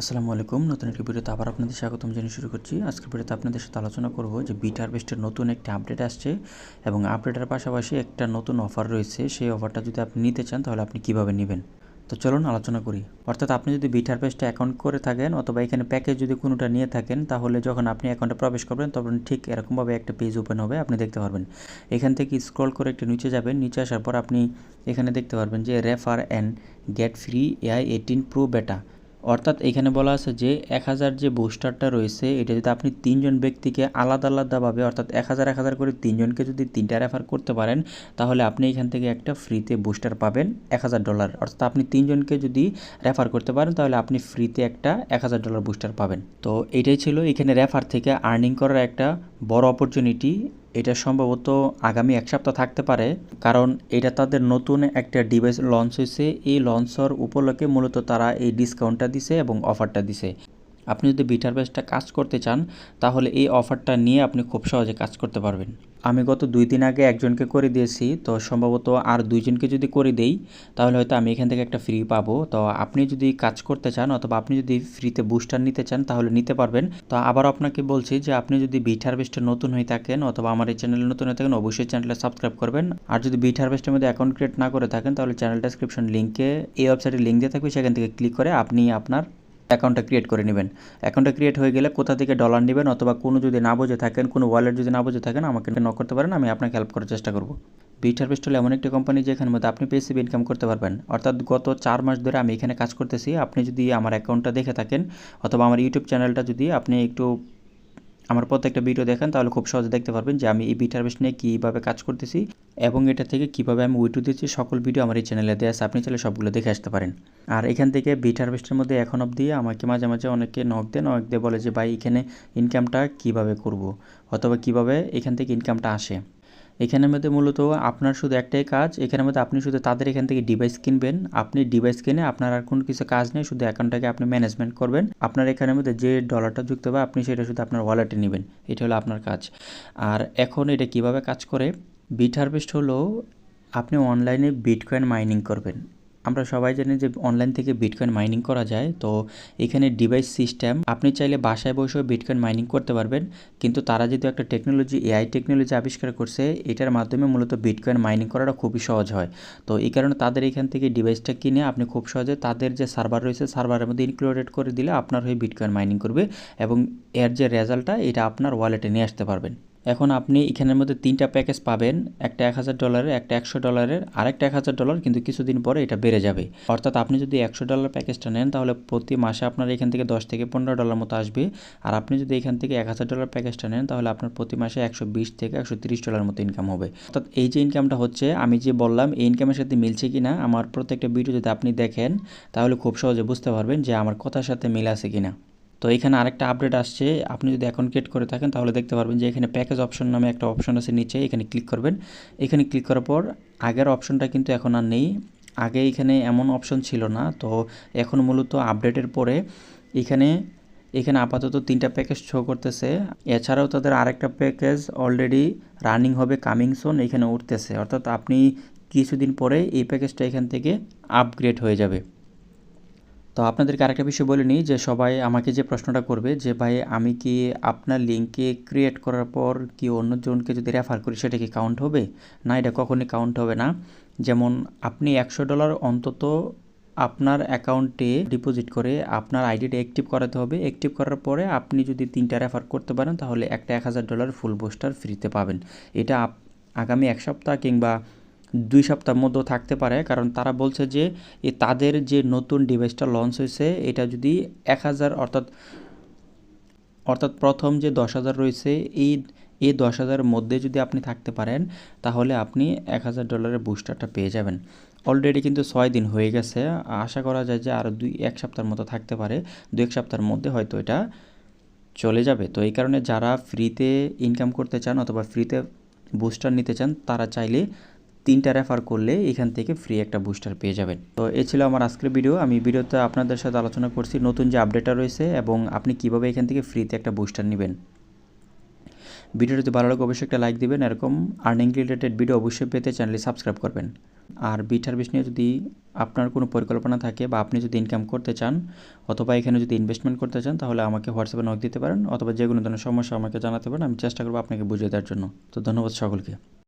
আসসালামু আলাইকুম। নতুন একটি ভিডিওতে আবার আপনাদের স্বাগতম জানিয়ে শুরু করছি। আজকের ভিডিওতে আপনাদের সাথে আলোচনা করব যে বিট হারভেস্টের নতুন একটি আপডেট আসছে এবং আপডেটের পাশাপাশি একটা নতুন অফার রয়েছে। সেই অফারটা যদি আপনি নিতে চান, তাহলে আপনি কীভাবে নেবেন? তো চলুন আলোচনা করি। অর্থাৎ আপনি যদি বিট হারভেস্টে অ্যাকাউন্ট করে থাকেন অথবা এখানে প্যাকেজ যদি কোনোটা নিয়ে থাকেন, তাহলে যখন আপনি অ্যাকাউন্টে প্রবেশ করবেন, তখন ঠিক এরকমভাবে একটা পেজ ওপেন হবে, আপনি দেখতে পারবেন। এখান থেকে স্ক্রল করে একটু নিচে যাবেন। নিচে আসার পর আপনি এখানে দেখতে পারবেন যে refer and get free AI eighteen pro beta অর্থাৎ এখানে বলা আছে যে এক হাজার যে বুস্টারটা রয়েছে, এটা যদি আপনি তিনজন ব্যক্তিকে আলাদা আলাদাভাবে, অর্থাৎ এক হাজার এক হাজার করে তিনজনকে যদি তিনটা রেফার করতে পারেন, তাহলে আপনি এখান থেকে একটা ফ্রিতে বুস্টার পাবেন এক হাজার ডলার অর্থাৎ আপনি তিনজনকে যদি রেফার করতে পারেন, তাহলে আপনি ফ্রিতে একটা এক হাজার ডলার বুস্টার পাবেন। তো এটাই ছিল এখানে রেফার থেকে আর্নিং করার একটা বড় অপরচুনিটি এটা সম্ভবত আগামী এক সপ্তাহ থাকতে পারে, কারণ এটা তাদের নতুন একটা ডিভাইস লঞ্চ হয়েছে। এই লঞ্চর উপলক্ষে মূলত তারা এই ডিসকাউন্টটা দিছে এবং অফারটা দিছে। আপনি যদি বিটার বেসটা কাজ করতে চান, তাহলে এই অফারটা নিয়ে আপনি খুব সহজে কাজ করতে পারবেন। আমি গত দুই দিন আগে একজনকে করে দিয়েছি, তো সম্ভবত আর দুইজনকে যদি করে দেই, তাহলে হয়তো আমি এখান থেকে একটা ফ্রি পাবো। তো আপনি যদি কাজ করতে চান অথবা আপনি যদি ফ্রিতে বুস্টার নিতে চান, তাহলে নিতে পারবেন। তো আবার আপনাকে বলছি যে, আপনি যদি বিট হারভেস্টে নতুন হয়ে থাকেন অথবা আমার এই চ্যানেলে নতুন হয়ে থাকেন, অবশ্যই চ্যানেলটা সাবস্ক্রাইব করবেন। আর যদি বিট হারভেস্টের মধ্যে অ্যাকাউন্ট ক্রিয়েট না করে থাকেন, তাহলে চ্যানেল ডেসক্রিপশন লিঙ্কে এই ওয়েবসাইটের লিঙ্ক দিয়ে থাকবে, সেখান থেকে ক্লিক করে আপনি আপনার অ্যাকাউন্টটা ক্রিয়েট করে নেবেন। অ্যাকাউন্টটা ক্রিয়েট হয়ে গেলে কোথা থেকে ডলার নেবেন অথবা কোনো যদি না বুঝে থাকেন, কোনো ওয়ালেট যদি না বুঝে থাকেন, আমাকে নক করতে পারেন, আমি আপনাকে হেল্প করার চেষ্টা করব। বিট হারভেস্ট হলো এমন একটি কোম্পানি যেখানে মধ্যে আপনি পেসিভ ইনকাম করতে পারবেন। অর্থাৎ গত চার মাস ধরে আমি এখানে কাজ করতেছি। আপনি যদি আমার অ্যাকাউন্টটা দেখে থাকেন অথবা আমার ইউটিউব চ্যানেলটা যদি আপনি একটু আমার প্রত্যেকটা ভিডিও দেখেন, তাহলে খুব সহজে দেখতে পারবেন যে আমি এই বিট হারভেস্ট নিয়ে কীভাবে কাজ করতেছি এবং এটা থেকে কীভাবে আমি উইটু দিচ্ছি, সকল ভিডিও আমার এই চ্যানেলে দেওয়া আছে, আপনি চাইলে সবগুলো দেখে আসতে পারেন। আর এখান থেকে বিট হারভেস্টের মধ্যে এখন অবধি আমাকে মাঝে মাঝে অনেকে নক দেয় নক দিয়ে বলে যে, ভাই, এখানে ইনকামটা কীভাবে করব? অথবা কীভাবে এখান থেকে ইনকামটা আসে। এখানের মধ্যে মূলত আপনার শুধু একটাই কাজ, এখানের মধ্যে আপনি শুধু তাদের এখান থেকে ডিভাইস কিনবেন। আপনি ডিভাইস কিনে আপনার আর কোনো কিছু কাজ নেই, শুধু অ্যাকাউন্টটাকে আপনি ম্যানেজমেন্ট করবেন। আপনার এখানের মধ্যে যে ডলারটা যুক্ত হবে, আপনি সেটা শুধু আপনার ওয়ালেটে নেবেন। এটা হলো আপনার কাজ। আর এখন এটা কীভাবে কাজ করে? বিট হারভেস্ট হলো আপনি অনলাইনে বিটকয়েন মাইনিং করবেন। আমরা সবাই জানি যে অনলাইন থেকে বিটকয়েন মাইনিং করা যায়। তো এখানে ডিভাইস সিস্টেম আপনি চাইলে বাসায় বসেও বিটকয়েন মাইনিং করতে পারবেন। কিন্তু তারা যেহেতু একটা টেকনোলজি এআই টেকনোলজি আবিষ্কার করছে, এটার মাধ্যমে মূলত বিটকয়েন মাইনিং করাটা খুবই সহজ হয়। তো এই কারণে তাদের এখান থেকে ডিভাইসটা কিনে আপনি খুব সহজে তাদের যে সার্ভার রয়েছে সার্ভারের মধ্যে ইনক্লুডেড করে দিলে আপনার হয়ে বিটকয়েন মাইনিং করবে এবং এর যে রেজাল্টটা এটা আপনার ওয়ালেটে নিয়ে আসতে পারবেন। এখন আপনি এখানের মধ্যে তিনটা প্যাকেজ পাবেন, একটা এক হাজার ডলারের, একটা একশো ডলারের, আরেকটা এক হাজার ডলার কিন্তু কিছুদিন পরে এটা বেড়ে যাবে। অর্থাৎ আপনি যদি একশো ডলার প্যাকেজটা নেন, তাহলে প্রতি মাসে আপনার এখান থেকে দশ থেকে পনেরো ডলার মতো আসবে। আর আপনি যদি এখান থেকে এক হাজার ডলার প্যাকেজটা নেন, তাহলে আপনার প্রতি মাসে একশো বিশ থেকে একশো তিরিশ ডলার মতো ইনকাম হবে। অর্থাৎ এই যে ইনকামটা হচ্ছে, আমি যে বললাম, এই ইনকামের সাথে মিলছে কি না আমার প্রত্যেকটা ভিডিও যদি আপনি দেখেন, তাহলে খুব সহজে বুঝতে পারবেন যে আমার কথার সাথে মিল আছে কি না তো এখানে আরেকটা আপডেট আসছে। আপনি যদি অ্যাকাউন্ট ক্রিয়েট করে থাকেন, তাহলে দেখতে পারবেন যে এখানে প্যাকেজ অপশন নামে একটা অপশন আছে নিচে, এখানে ক্লিক করবেন। এখানে ক্লিক করার পর আগের অপশনটা কিন্তু এখন আর নেই। আগে এখানে এমন অপশন ছিল না। তো এখন মূলত আপডেটের পরে এখানে এখানে আপাতত তিনটা প্যাকেজ শো করতেছে। এছাড়াও তাদের আরেকটা প্যাকেজ অলরেডি রানিং হবে কামিং সোন এখানে উঠতেছে। অর্থাৎ আপনি কিছুদিন পরে এই প্যাকেজটা এখান থেকে আপগ্রেড হয়ে যাবে। তো আপনাদেরকে আরেকটা বিষয় বলে নিই যে সবাই আমাকে যে প্রশ্নটা করবে যে, ভাই, আমি কি আপনার লিঙ্কে ক্রিয়েট করার পর কি অন্যজনকে যদি রেফার করি, সেটা কি কাউন্ট হবে? না, এটা কখনই কাউন্ট হবে না। যেমন, আপনি একশো ডলার অন্তত আপনার অ্যাকাউন্টে ডিপোজিট করে আপনার আইডিটা অ্যাক্টিভ করাতে হবে। অ্যাক্টিভ করার পরে আপনি যদি তিনটা রেফার করতে পারেন, তাহলে একটা এক হাজার ডলার ফুল বুস্টার ফ্রিতে পাবেন। এটা আগামী এক সপ্তাহ কিংবা দুই সপ্তাহের মধ্যেও থাকতে পারে, কারণ তারা বলছে যে তাদের যে নতুন ডিভাইসটা লঞ্চ হয়েছে, এটা যদি এক হাজার অর্থাৎ অর্থাৎ প্রথম যে দশ হাজার রয়েছে, এই এই দশ হাজারের মধ্যে যদি আপনি থাকতে পারেন, তাহলে আপনি এক হাজার ডলারের বুস্টারটা পেয়ে যাবেন। অলরেডি কিন্তু ছয় দিন হয়ে গেছে, আশা করা যায় যে আরও দুই, এক সপ্তাহের মতো থাকতে পারে, দু এক সপ্তাহের মধ্যে হয়তো এটা চলে যাবে। তো এই কারণে যারা ফ্রিতে ইনকাম করতে চান অথবা ফ্রিতে বুস্টার নিতে চান, তারা চাইলে তিনটা রেফার করলে এখান থেকে ফ্রি একটা বুস্টার পেয়ে যাবেন। তো এ ছিল আমার আজকের ভিডিও আমি ভিডিওতে আপনাদের সাথে আলোচনা করছি নতুন যে আপডেটটা রয়েছে এবং আপনি কীভাবে এখান থেকে ফ্রিতে একটা বুস্টার নেবেন। ভিডিও যদি ভালো লাগে অবশ্যই একটা লাইক দিবেন। এরকম আর্নিং রিলেটেড ভিডিও অবশ্যই পেতে চ্যানেলটি সাবস্ক্রাইব করবেন। আর বিটার বিষ নিয়ে যদি আপনার কোনো পরিকল্পনা থাকে বা আপনি যদি ইনকাম করতে চান অথবা এখানে যদি ইনভেস্টমেন্ট করতে চান, তাহলে আমাকে হোয়াটসঅ্যাপে নক দিতে পারেন অথবা যে কোনো ধরনের সমস্যা আমাকে জানাতে পারেন। আমি চেষ্টা করব আপনাকে বুঝিয়ে দেওয়ার জন্য। তো ধন্যবাদ সকলকে।